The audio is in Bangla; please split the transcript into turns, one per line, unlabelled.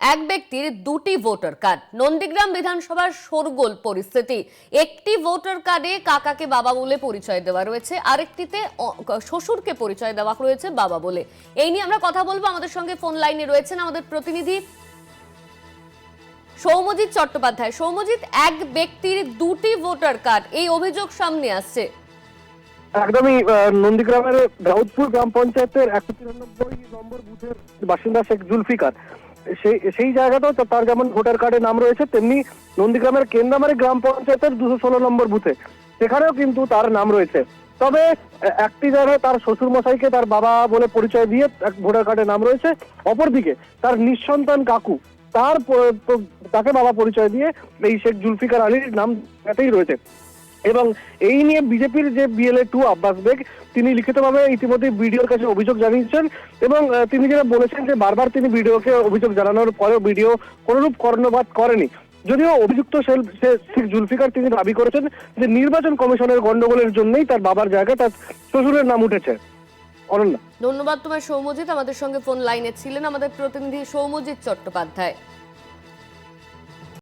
এক ব্যক্তির দুটি ভোটার কার্ড। নন্দীগ্রাম বিধানসভার শোরগোল পরিস্থিতি। একটি ভোটার কার্ডে কাকাকে বাবা বলে পরিচয় দেওয়া রয়েছে, আরেকটিতে শ্বশুরকে পরিচয় দেওয়া রয়েছে বাবা বলে। এই নিয়ে আমরা কথা বলব। আমাদের সঙ্গে ফোন লাইনে রয়েছেন আমাদের প্রতিনিধি সৌমজিৎ চট্টোপাধ্যায়। সৌমজিৎ, এক ব্যক্তির দুটি ভোটার কার্ড, এই অভিযোগ সামনে আসছে।
একদমই নন্দীগ্রামের দাউদপুর গ্রাম পঞ্চায়েতের একশো তিরানব্বই নম্বর বুথের বাসিন্দা শেখ জুলফিকার। সেই সেই জায়গাটাও তার যেমন ভোটার কার্ডে নাম রয়েছে, তেমনি নন্দীগ্রামের কেন্দ্রামারি গ্রাম পঞ্চায়েতের দুশো ষোলো নম্বর বুথে। সেখানেও কিন্তু তার নাম রয়েছে। তবে একটি জায়গায় তার শ্বশুর মশাইকে তার বাবা বলে পরিচয় দিয়ে এক ভোটার কার্ডে নাম রয়েছে, অপরদিকে তার নিঃসন্তান কাকু, তার তাকে বাবা পরিচয় দিয়ে এই শেখ জুলফিকার আলীর নাম তাতেই রয়েছে। এবং এই নিয়ে বিজেপির যে বিএলএ টু আব্বাস বেগ, তিনি লিখিতভাবে ইতিমধ্যে বিডিওর কাছে অভিযোগ জানিয়েছেন এবং তিনি যেটা বলেছেন যে বারবার তিনি বিডিওকে অভিযোগ জানানোর পরেও বিডিও কোনরূপ কর্ণপাত করেনি। যদিও অভিযুক্ত শেখ জুলফিকার তিনি দাবি করেছেন যে নির্বাচন কমিশনের গন্ডগোলের জন্যই তার বাবার জায়গা তার শ্বশুরের নাম উঠেছে। অনন্যা।
ধন্যবাদ তোমার সৌমজিৎ আমাদের সঙ্গে ফোন লাইনে ছিলেন আমাদের প্রতিনিধি সৌমজিৎ চট্টোপাধ্যায়।